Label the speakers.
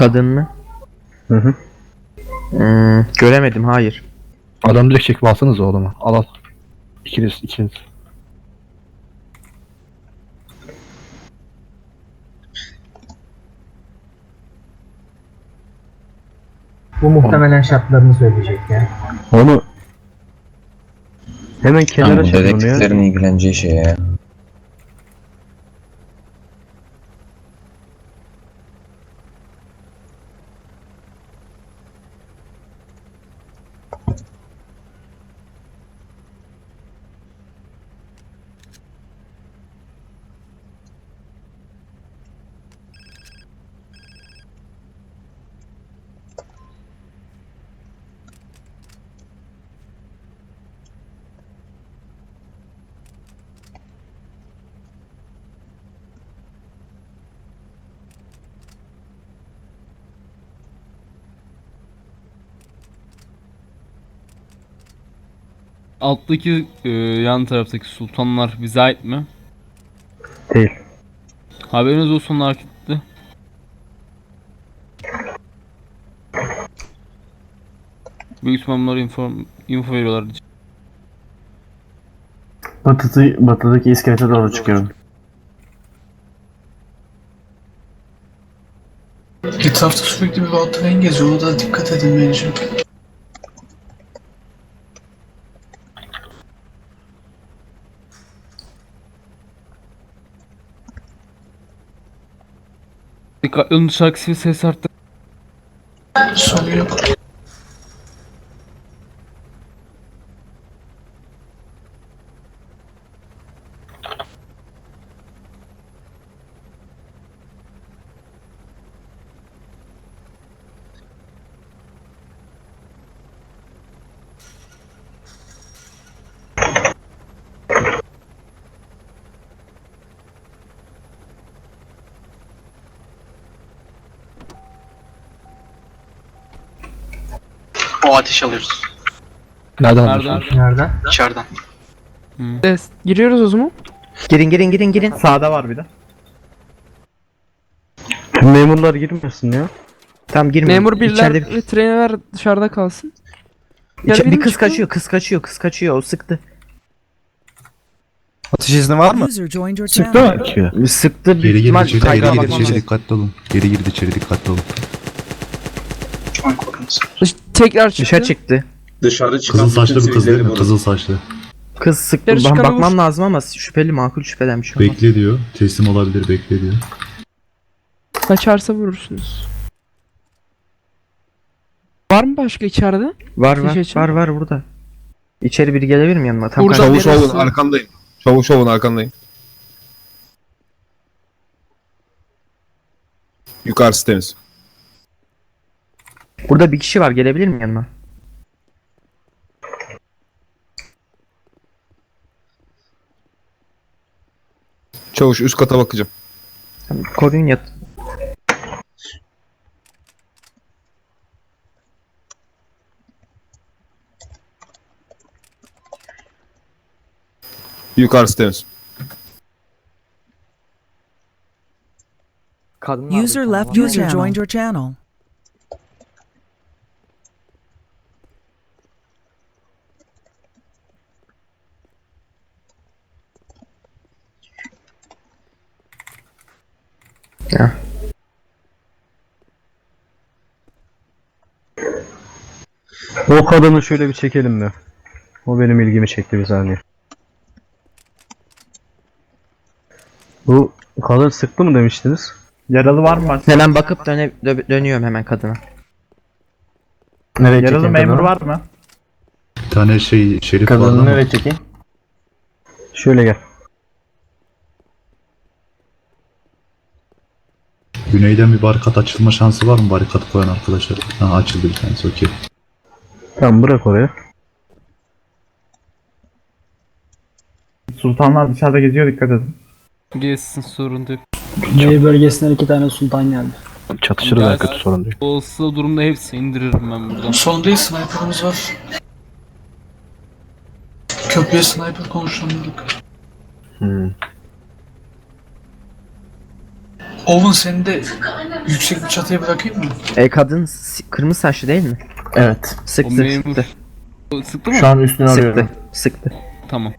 Speaker 1: Kadın mı?
Speaker 2: Hı hı.
Speaker 1: Hmm, göremedim hayır.
Speaker 2: Adam direkt çekip alsanız o adamı. Al al. İkiniz ikiniz.
Speaker 3: Bu muhtemelen şartlarını söyleyecek ya.
Speaker 2: Onu hemen kenara çekin onu ya.
Speaker 4: dedektiflerin ilgileneceği şey ya.
Speaker 5: Alttaki e, yan taraftaki sultanlar bize ait mi?
Speaker 2: Değil.
Speaker 5: Haberiniz olsun hareketli. Büyük ihtimalle info, info veriyorlar.
Speaker 6: Batıdaki, batıdaki iskelete doğru çıkıyorum.
Speaker 7: Etrafta sürekli bir Valtteren geziyor. O da dikkat edin bence.
Speaker 5: Dikkatli olun dışarıdaki ses arttı.
Speaker 7: Sorun
Speaker 8: O ateş alıyoruz.
Speaker 2: Nereden
Speaker 5: Nereden?
Speaker 3: Nereden?
Speaker 8: İçeriden.
Speaker 1: Giriyoruz o zaman. Girin girin girin girin. Sağda var bir de.
Speaker 2: Tüm memurlar girmesin ya.
Speaker 1: Tamam girmeyin.
Speaker 9: Memur birler
Speaker 1: İçeride bir,
Speaker 9: ve trainerler dışarıda kalsın.
Speaker 1: içe- bir kız kaçıyor kız kaçıyor kız kaçıyor o sıktı.
Speaker 10: Atış izni var mı?
Speaker 11: User joined your
Speaker 2: Sıktı
Speaker 11: channel.
Speaker 10: Geri girdi
Speaker 1: ihtimal
Speaker 10: içeri, geri girdi
Speaker 1: bakmam
Speaker 10: içeri
Speaker 1: lazım.
Speaker 10: dikkatli olun. Geri girdi içeri dikkatli olun.
Speaker 8: Şu an.
Speaker 9: Dış- tekrar çıktı.
Speaker 1: Dışarı çıktı.
Speaker 12: Dışarıda çıkan
Speaker 10: Kızıl saçlı
Speaker 12: bütün
Speaker 10: bir kız değil mi? Kızıl saçlı.
Speaker 1: Kız sıktı.
Speaker 9: Dışarı
Speaker 1: Ben
Speaker 9: çıkanı
Speaker 1: bakmam lazım ama şüpheli makul şüpheden bir şey olmaz.
Speaker 10: Bekle diyor. Teslim olabilir bekle diyor.
Speaker 9: Kaçarsa vurursunuz. Var mı başka içeride?
Speaker 1: Var var
Speaker 9: açın.
Speaker 1: var var burada. İçeri biri gelebilir mi yanıma? Tam
Speaker 9: Burada
Speaker 1: karşı-
Speaker 12: Çavuş olun arkandayım. Çavuş olun arkandayım. Yukarısı temiz.
Speaker 1: Burada bir kişi var gelebilir mi yanıma?
Speaker 12: Çavuş üst kata bakacağım.
Speaker 1: Tamam, koruyun yat.
Speaker 12: Yukarısı temiz.
Speaker 11: User left User joined your channel.
Speaker 2: O kadını şöyle bir çekelim mi? O benim ilgimi çekti bir saniye. Bu kadın sıktı mı demiştiniz?
Speaker 6: Yaralı var mı?
Speaker 1: Hemen bakıp döne, dö- dönüyorum hemen kadına.
Speaker 2: Nereye
Speaker 6: Yaralı
Speaker 2: çekeyim
Speaker 6: memur
Speaker 2: kadını?
Speaker 6: var mı?
Speaker 10: Bir tane şey şerif vardı
Speaker 6: Kadını
Speaker 10: ama
Speaker 6: nereye çekeyim?
Speaker 2: Şöyle gel.
Speaker 10: güneyden bir barikat açılma şansı var mı barikat koyan arkadaşlar? Ha açıldı bir tanesi okey.
Speaker 2: Tamam bırak oraya.
Speaker 6: Sultanlar dışarıda geziyor dikkat edin.
Speaker 5: Gezsin sorun değil.
Speaker 3: Güney bölgesinden iki tane sultan geldi.
Speaker 2: Çatışırız en kötü sorun değil.
Speaker 5: Olsa durumda hepsini indiririm ben buradan.
Speaker 7: Sorun değil sniper'ımız var. Köprüye sniper konuşamıyorduk.
Speaker 2: Hmm.
Speaker 7: Owen seni de yüksek bir çatıya bırakayım mı?
Speaker 1: E kadın si- kırmızı saçlı değil mi?
Speaker 6: Evet.
Speaker 1: Sıktı
Speaker 5: O memur.
Speaker 1: sıktı.
Speaker 5: Sıktı mı?
Speaker 6: Şu an üstünü
Speaker 1: Sıktı
Speaker 6: arıyorum.
Speaker 1: sıktı.
Speaker 5: Tamam.